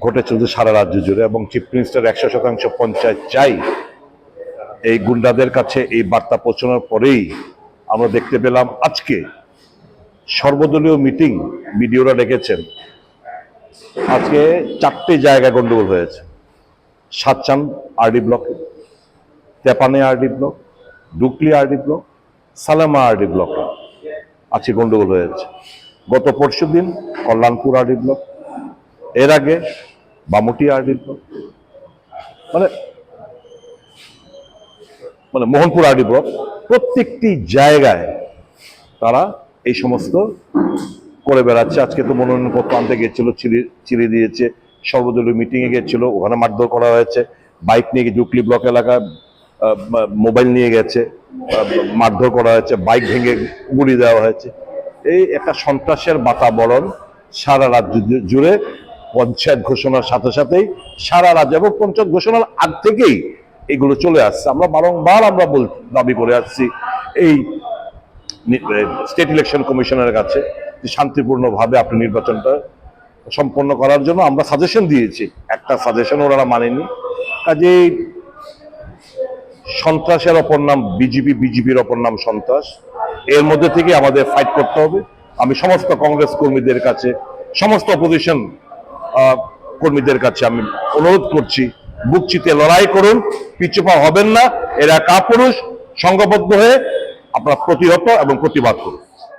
ঘটে চলছে সারা রাজ্য জুড়ে এবং চিফ মিনিস্টার একশো শতাংশ পঞ্চায়েত চাই। এই গুন্ডাদের কাছে এই বার্তা পৌঁছানোর পরেই আমরা দেখতে পেলাম আজকে সর্বদলীয় মিটিং বিডিওরা ডেকেছেন। আজকে চারটে জায়গায় গন্ডগোল হয়েছে। সাতচান আরডি ব্লকে, তেপানে আরডি ব্লক, ডুকলি আরডি ব্লক, সালামা আরডি ব্লকে আজকে গন্ডগোল হয়েছে। গত পরশু দিন কল্যাণপুর আরডি ব্লক এর আগে বামুটি আরডি ব্লক মানে মানে মোহনপুর আরডি ব্লক প্রত্যেকটি জায়গায় তারা এই সমস্ত করে বেড়াচ্ছে। আজকে তো মনোনয়নপত্র আনতে গিয়েছিল চিড়ি চিড়ে দিয়েছে, সর্বদলীয় মিটিংয়ে গিয়েছিল ওখানে মারধর করা হয়েছে বাইক নিয়ে জুকলি ব্লক এলাকায় মোবাইল নিয়ে গেছে মারধর করা হয়েছে বাইক ভেঙে গুলি দেওয়া হয়েছে। এই একটা সন্ত্রাসের বাতাবরণ সারা রাজ্য জুড়ে পঞ্চায়েত ঘোষণার সাথে সাথেই সারা রাজ্য এবং পঞ্চায়েত ঘোষণার আগ থেকেই এগুলো চলে আসছে। আমরা বারংবার আমরা বল, দাবি করে আসছি এই স্টেট ইলেকশন কমিশনের কাছে শান্তিপূর্ণভাবে আপনি নির্বাচনটা সম্পন্ন করার জন্য আমরা সাজেশন দিয়েছি। একটা সাজেশন ওনারা মানেনি। কাজে সন্ত্রাসের অপর নাম বিজেপি, বিজেপির অপর নাম সন্ত্রাস। এর মধ্যে থেকে আমাদের ফাইট করতে হবে। আমি সমস্ত কংগ্রেস কর্মীদের কাছে, সমস্ত অপোজিশন কর্মীদের কাছে আমি অনুরোধ করছি, বুক চিতে লড়াই করুন, পিছু পা হবেন না, এরা কাপুরুষ, সংঘবদ্ধ হয়ে আপনার প্রতিহত এবং প্রতিবাদ করুন।